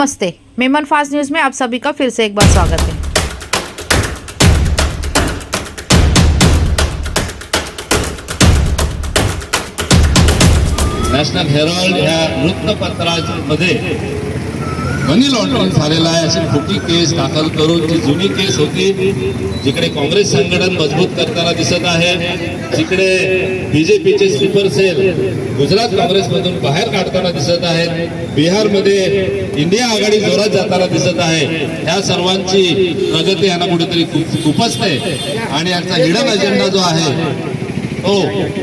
नमस्ते Memon fast news में आप सभी का फिर से एक बार स्वागत है। नॅशनल हेरॉल्ड ह्या वृत्तपत्रामध्ये मनी लॉन्ड्रिंग झालेला आहे. अशी खोटी केस दाखल करून जी जुनी केस होती जिकडे काँग्रेस संघटन मजबूत करताना दिसत आहे जिकडे बीजेपीचे स्लीपर सेल गुजरात काँग्रेसमधून बाहेर काढताना दिसत आहेत बिहारमध्ये इंडिया आघाडी जोरात जाताना दिसत आहे. ह्या सर्वांची प्रगती यांना कुठेतरी खुपसते आणि यांचा हिडन अजेंडा जो आहे हो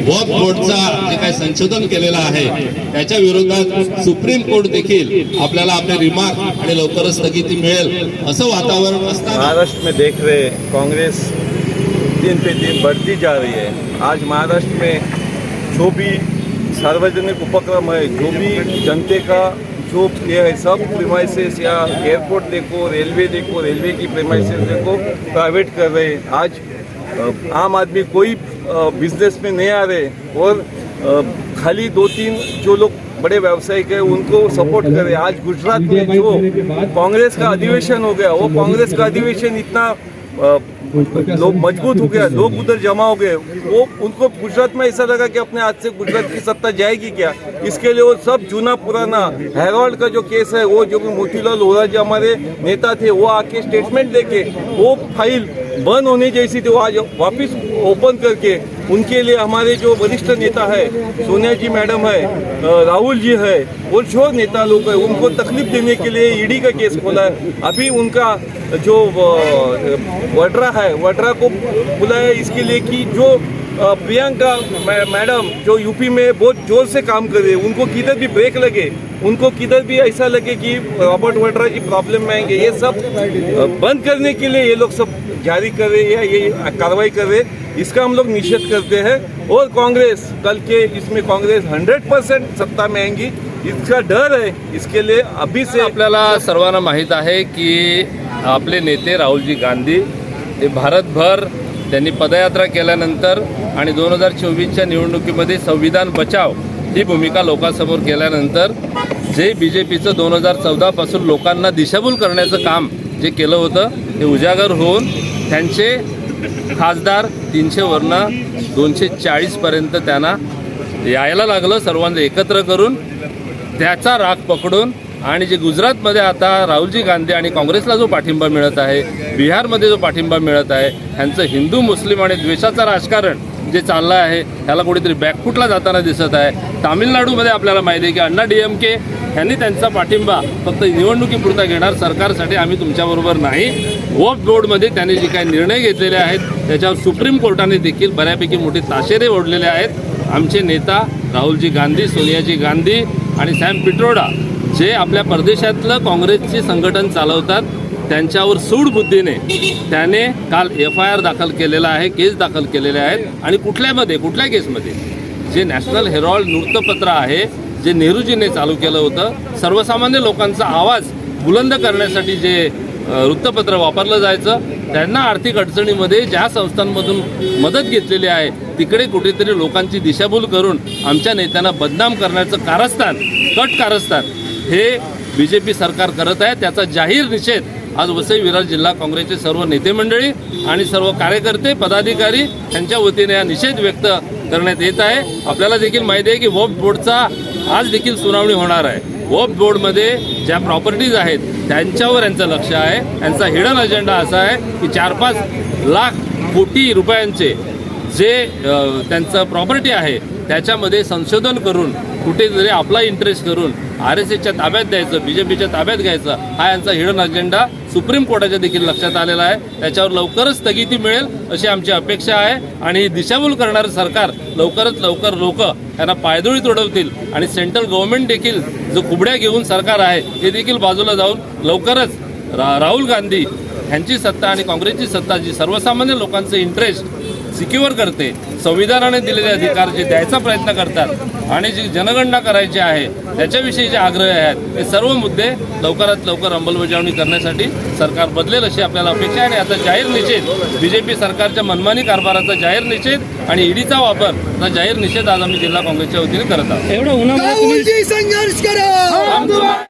वॉक बोर्डचा जे काही संशोधन केलेलं आहे त्याच्या विरोधात सुप्रीम कोर्ट देखील आपल्याला आपले रिमार्क आणि लवकरच स्थगिती मिळेल असं वातावरण असतं महाराष्ट्र में देख रहे काँग्रेस कांग्रेस दिन पे दिन बढ़ती जा रही है। आज महाराष्ट्र में जो भी सार्वजनिक उपक्रम है जो भी जनते का जो ये है सब प्रेमाइसेस या एयरपोर्ट देखो रेलवे देखो रेलवे की प्रेमाइसेस देखो प्राइवेट कर रहे हैं। आज आम आदमी कोई बिज़नेस में नहीं आ रहे और खाली दो तीन जो लोग बड़े व्यावसायिक है उनको सपोर्ट करे आज गुजरात में जो कांग्रेस का अधिवेशन हो गया वो कांग्रेस का अधिवेशन इतना लोग मज़बूत हो गया लोग उधर जमा हो गए। वो उनको गुजरात में ऐसा लगा कि अपने हाथ से गुजरात की सत्ता जाएगी क्या? इसके लिए वो सब जूना पुराना हेरोल्ड का जो केस है वो जो मोतीलाल वोरा जो हमारे नेता थे वो आके स्टेटमेंट देके वो फ़ाइल बंद होने जैसी थी वो आज वापस ओपन करके उनके लिए हमारे जो वरिष्ठ नेता है, सोनिया जी मैडम है राहुल जी है, और जो नेता लोग हैं, उनको तकलीफ़ देने के लिए ईडी का केस खोला है। अभी उनका जो वड्रा है, वड्रा को बुलाया इसके लिए कि जो प्रियंका मैडम जो यूपी में बहुत ज़ोर से काम कर रही उनको किधर भी ब्रेक लगे उनको किधर भी ऐसा लगे कि रॉबर्ट वाड्रा की प्रॉब्लम में आएंगे। ये सब बंद करने के लिए ये लोग सब जारी कर रहे हैं या ये कार्रवाई कर रहे इसका हम लोग निषेध करते हैं। और कांग्रेस कल के इसमें कांग्रेस 100 परसेंट सत्ता में आएंगी। इसका डर है इसके लिए अभी से आपल्याला सर्वांना माहीत आहे की आपले नेते राहुलजी गांधी ते भारतभर त्यांनी पदयात्रा केल्यानंतर आणि दोन हजार चोवीसच्या निवडणुकीमध्ये संविधान बचाव ही भूमिका लोकांसमोर केल्यानंतर जे बी जे पीचं दोन हजार चौदापासून लोकांना दिशाभूल करण्याचं काम जे केलं होतं ते उजागर होऊन त्यांचे खासदार तीनशेवरनं दोनशे चाळीसपर्यंत त्यांना यायला लागलं सर्वांना एकत्र करून. त्याचा राग पकडून आणि जे गुजरातमध्ये आता राहुलजी गांधी आणि काँग्रेसला जो पाठिंबा मिळत आहे बिहारमध्ये जो पाठिंबा मिळत आहे ह्यांचं हिंदू मुस्लिम आणि द्वेषाचं राजकारण जे चाललं आहे ह्याला कुठेतरी बॅकफूटला जाताना दिसत आहे. तामिळनाडूमध्ये आपल्याला माहिती आहे की अण्णा डी एम के ह्यांनी त्यांचा पाठिंबा फक्त निवडणुकीपुरता घेणार सरकारसाठी आम्ही तुमच्याबरोबर नाही. वोट बोर्डमध्ये त्यांनी जे काही निर्णय घेतलेले आहेत त्याच्यावर सुप्रीम कोर्टाने देखील बऱ्यापैकी मोठे ताशेरे ओढलेले आहेत. आमचे नेता राहुलजी गांधी सोनियाजी गांधी आणि सॅम पिट्रोडा जे आपल्या परदेशातलं काँग्रेसचे संघटन चालवतात त्यांच्यावर सूड बुद्धीने त्याने काल एफ आय आर दाखल केलेला आहे केस दाखल केलेले आहेत. आणि कुठल्यामध्ये कुठल्या केसमध्ये? जे नॅशनल हेरॉल्ड वृत्तपत्र आहे जे नेहरूजीने चालू केलं होतं सर्वसामान्य लोकांचा आवाज बुलंद करण्यासाठी जे वृत्तपत्र वापरलं जायचं त्यांना आर्थिक अडचणीमध्ये ज्या संस्थांमधून मदत घेतलेली आहे तिकडे कुठेतरी लोकांची दिशाभूल करून आमच्या नेत्यांना बदनाम करण्याचं कारस्थान कट कारस्थान हे बी जे पी सरकार करत आहे त्याचा जाहीर निषेध आज वसई विरार जिल्हा काँग्रेसचे सर्व नेते मंडळी आणि सर्व कार्यकर्ते पदाधिकारी यांच्या वतीने हा निषेध व्यक्त करण्यात येत आहे. आपल्याला देखील माहिती आहे की वॉफ बोर्डचा आज देखील सुनावणी होणार आहे. वॉफ बोर्डमध्ये ज्या प्रॉपर्टीज आहेत त्यांच्यावर यांचं लक्ष आहे. यांचा हिडन अजेंडा असा आहे की चार पाच लाख कोटी रुपयांचे जे त्यांचं प्रॉपर्टी आहे त्याच्यामध्ये संशोधन करून कुठेतरी आपला इंटरेस्ट करून आर एस एसच्या ताब्यात द्यायचं बी जे पीच्या ताब्यात घ्यायचं हा यांचा हिडन अजेंडा सुप्रीम कोर्टाच्या देखील लक्षात आलेला आहे. त्याच्यावर लवकरच स्थगिती मिळेल अशी आमची अपेक्षा आहे आणि ही दिशाभूल करणारं सरकार लवकरच लवकर लोक यांना पायदुळी तोडवतील आणि सेंट्रल गव्हर्नमेंट देखील जो कुबड्या घेऊन सरकार आहे ते देखील बाजूला जाऊन लवकरच रा राहुल गांधी ह्यांची सत्ता आणि काँग्रेसची सत्ता जी सर्वसामान्य लोकांचं इंटरेस्ट सिक्युअर करते. संविधानाने दिलेले अधिकार जे द्यायचा प्रयत्न करतात आणि जी जनगणना करायची आहे त्याच्याविषयी जे आग्रह आहेत हे सर्व मुद्दे लवकरात लवकर अंमलबजावणी करण्यासाठी सरकार बदलेल अशी आपल्याला अपेक्षा आहे. आणि आता जाहीर निषेध बी जे पी सरकारच्या मनमानी कारभाराचा जाहीर निषेध आणि ईडीचा वापर हा जाहीर निषेध आज आम्ही जिल्हा काँग्रेसच्या वतीने करत आहोत. संघर्ष करा! तुम्हारे